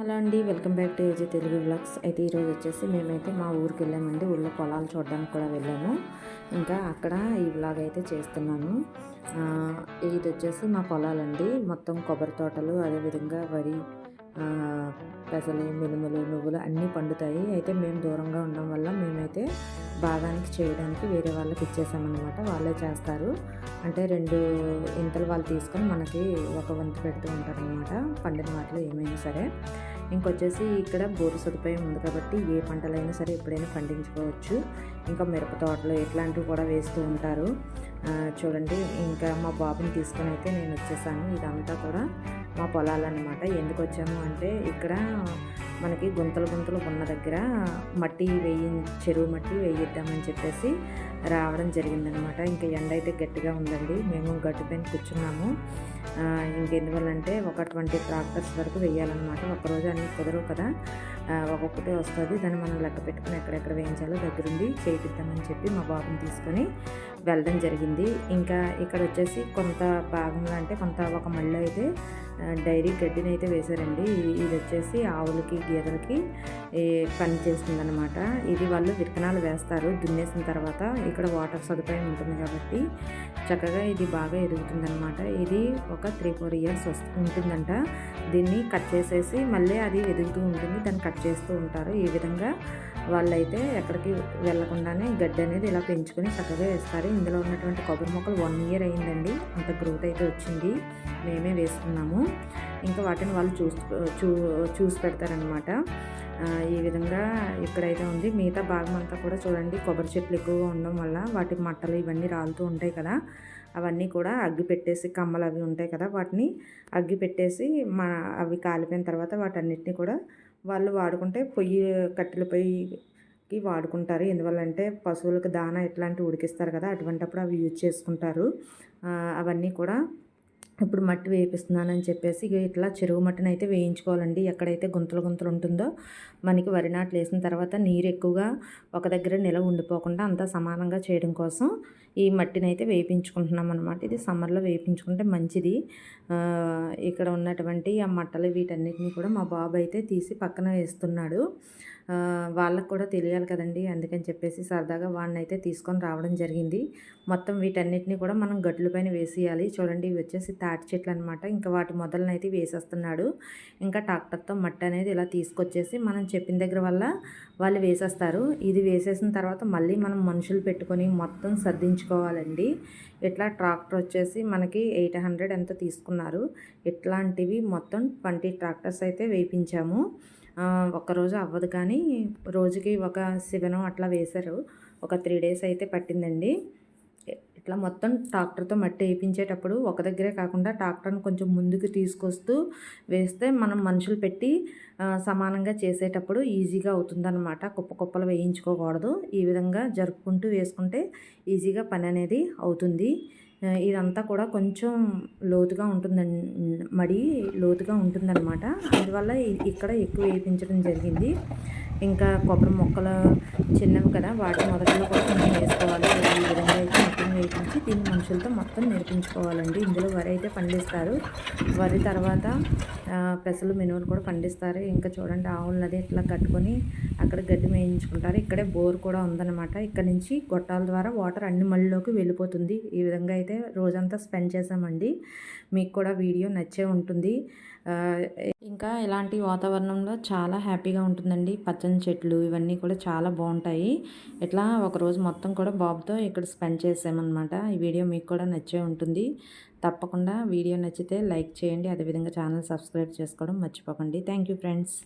Hello అండి welcome back to AG Telugu blogs అయితే ఈరోజు వచ్చేసి మేమైతే మా ఊరికి వెళ్ళామండి ఊళ్ళో పొలాలు చూడడానికి కూడా వెళ్ళాము. ఇంకా అక్కడ ఈ బ్లాగ్ అయితే చేస్తున్నాను. ఇది వచ్చేసి మా పొలాలండి. మొత్తం కొబ్బరి తోటలు అదేవిధంగా వరి పెసలు మినుములు నువ్వులు అన్నీ పండుతాయి. అయితే మేము దూరంగా ఉండడం వల్ల మేమైతే బాగానికి చేయడానికి వేరే వాళ్ళకి ఇచ్చేసామన్నమాట. వాళ్ళే చేస్తారు. అంటే రెండు ఇంతలు వాళ్ళు తీసుకొని మనకి ఒక వంతు పెడుతూ ఉంటారనమాట పండిన వాటిలో ఏమైనా సరే. ఇంకొచ్చేసి ఇక్కడ బోరు సదుపాయం ఉంది కాబట్టి ఏ పంటలైనా సరే ఎప్పుడైనా పండించుకోవచ్చు. ఇంకా మిరప తోటలు ఇట్లాంటివి కూడా వేస్తూ ఉంటారు. చూడండి ఇంకా మా బాబుని తీసుకొని అయితే నేను వచ్చేసాను. ఇదంతా కూడా మా పొలాలన్నమాట. ఎందుకు వచ్చాము అంటే ఇక్కడ మనకి గుంతలు గుంతలు ఉన్న దగ్గర మట్టి వేయి చెరువు మట్టి వేయిద్దామని చెప్పేసి రావడం జరిగిందనమాట ఇంకా ఎండ అయితే గట్టిగా ఉందండి. మేము గట్టు పైన కూర్చున్నాము. ఇంకెందువల్లంటే ఒక ట్వంటీ ట్రాక్టర్స్ వరకు వేయాలన్నమాట ఒకరోజు అన్నీ కుదరవు కదా. ఒక్కొక్కటి వస్తుంది. దాన్ని మనం లెక్క పెట్టుకుని ఎక్కడెక్కడ వేయించాలో దగ్గరుండి చేయిద్దామని చెప్పి మా బాబుని తీసుకొని వెళ్ళడం జరిగింది. ఇంకా ఇక్కడ వచ్చేసి కొంత భాగంలో అంటే కొంత ఒక మళ్ళీ అయితే డైరీ గడ్డిని అయితే వేశారండి. ఇది- వచ్చేసి ఆవులకి గేదెలకి ఏ, పని చేస్తుందన్నమాట. ఇది వాళ్ళు విత్తనాలు వేస్తారు. దున్నేసిన తర్వాత ఇక్కడ వాటర్ సదుపాయం ఉంటుంది కాబట్టి చక్కగా ఇది బాగా ఎదుగుతుందన్నమాట. ఇది ఒక త్రీ ఫోర్ ఇయర్స్ వస్తు ఉంటుందంట. దీన్ని కట్ చేసేసి మళ్ళీ అది ఎదుగుతూ ఉంటుంది. దాన్ని కట్ చేస్తూ ఉంటారు. ఈ విధంగా వాళ్ళైతే ఎక్కడికి వెళ్ళకుండానే గడ్డి అనేది ఇలా పెంచుకొని చక్కగా వేస్తారు. ఇందులో ఉన్నటువంటి కొబ్బరి మొక్కలు వన్ ఇయర్ అయిందండి. అంత గ్రోత్ అయితే వచ్చింది. మేమే వేసుకున్నాము. ఇంకా వాటిని వాళ్ళు చూసి చూ చూసి పెడతారనమాట ఈ విధంగా ఇక్కడైతే ఉంది. మిగతా భాగం అంతా కూడా చూడండి. కొబ్బరి చెట్లు ఎక్కువగా ఉండడం వల్ల వాటి మట్టలు ఇవన్నీ రాలుతూ ఉంటాయి కదా. అవన్నీ కూడా అగ్గి పెట్టేసి కమ్మలు అవి ఉంటాయి కదా. వాటిని అగ్గి పెట్టేసి మా అవి కాలిపోయిన తర్వాత వాటన్నిటిని కూడా వాళ్ళు వాడుకుంటే పొయ్యి కట్టెల పొయ్యికి వాడుకుంటారు. ఎందువల్లంటే పశువులకు దానా ఇట్లాంటివి ఉడికిస్తారు కదా. అటువంటప్పుడు అవి యూజ్ చేసుకుంటారు. అవన్నీ కూడా ఇప్పుడు మట్టి వేపిస్తున్నానని చెప్పేసి ఇట్లా చెరువు మట్టిని అయితే వేయించుకోవాలండి. ఎక్కడైతే గుంతలు గుంతలు ఉంటుందో మనకి వరి నాట్లు వేసిన తర్వాత నీరు ఎక్కువగా ఒక దగ్గర నిలవ ఉండిపోకుండా అంతా సమానంగా చేయడం కోసం ఈ మట్టిని అయితే వేయించుకుంటున్నాం అనమాట ఇది సమ్మర్లో వేయించుకుంటే మంచిది. ఇక్కడ ఉన్నటువంటి ఆ మట్టలు వీటన్నిటిని కూడా మా బాబు అయితే తీసి పక్కన వేస్తున్నాడు. వాళ్ళకు కూడా తెలియాలి కదండి. అందుకని చెప్పేసి సరదాగా వాడిని అయితే తీసుకొని రావడం జరిగింది. మొత్తం వీటన్నిటిని కూడా మనం గట్ల పైన వేసేయాలి. చూడండి ఇవి వచ్చేసి తాటి చెట్లు అనమాట ఇంకా వాటి మొదలను అయితే వేసేస్తున్నాడు. ఇంకా ట్రాక్టర్తో మట్టి అనేది ఇలా తీసుకొచ్చేసి మనం చెప్పిన దగ్గర వల్ల వాళ్ళు వేసేస్తారు. ఇది వేసేసిన తర్వాత మళ్ళీ మనం మనుషులు పెట్టుకొని మొత్తం సర్దించుకోవాలండి. ఇట్లా ట్రాక్టర్ వచ్చేసి మనకి ఎయిట్ హండ్రెడ్ ఎంత తీసుకున్నారు. ఇట్లాంటివి మొత్తం ట్వంటీ ట్రాక్టర్స్ అయితే వేయించాము. ఒక్కరోజు అవ్వదు కానీ రోజుకి ఒక సెవెన్ అట్లా వేశారు. ఒక త్రీ డేస్ అయితే పట్టిందండి. ఇట్లా మొత్తం ట్రాక్టర్తో మట్టి వేయించేటప్పుడు ఒక దగ్గరే కాకుండా ట్రాక్టర్ని కొంచెం ముందుకు తీసుకొస్తూ వేస్తే మనం మనుషులు పెట్టి సమానంగా చేసేటప్పుడు ఈజీగా అవుతుందన్నమాట. కుప్ప కుప్పలు వేయించుకోకూడదు. ఈ విధంగా జరుపుకుంటూ వేసుకుంటే ఈజీగా పని అనేది అవుతుంది. ఇదంతా కూడా కొంచెం లోతుగా ఉంటుందండి మడి లోతుగా ఉంటుందన్నమాట. అందువల్ల ఇక్కడ ఎక్కువ వేయించడం జరిగింది. ఇంకా కొబ్బరి మొక్కలు చిన్నవి కదా వాటి మొదట్లో కూడా కొంచెం వేసుకోవాలి ఈ విధంగా. దీన్ని మనుషులతో మొత్తం నేర్పించుకోవాలండి. ఇందులో వరి అయితే పండిస్తారు. వరి తర్వాత పెసలు మినువులు కూడా పండిస్తారు. ఇంకా చూడండి ఆవులను అది ఇట్లా కట్టుకొని అక్కడ గడ్డి మేయించుకుంటారు. ఇక్కడే బోర్ కూడా ఉందన్నమాట. ఇక్కడ నుంచి గొట్టాల ద్వారా వాటర్ అన్ని మళ్ళీలోకి వెళ్ళిపోతుంది. ఈ విధంగా అయితే రోజంతా స్పెండ్ చేసామండి మీకు కూడా వీడియో నచ్చే ఉంటుంది. ఇంకా ఇలాంటి వాతావరణంలో చాలా హ్యాపీగా ఉంటుందండి. పచ్చని చెట్లు ఇవన్నీ కూడా చాలా బాగుంటాయి. ఇట్లా ఒకరోజు మొత్తం కూడా బాబుతో ఇక్కడ స్పెండ్ చేసామన్నమాట. ఈ వీడియో మీకు కూడా నచ్చే ఉంటుంది. తప్పకుండా వీడియో నచ్చితే లైక్ చేయండి. అదేవిధంగా ఛానల్ సబ్స్క్రైబ్ చేసుకోవడం మర్చిపోకండి. Thank you friends.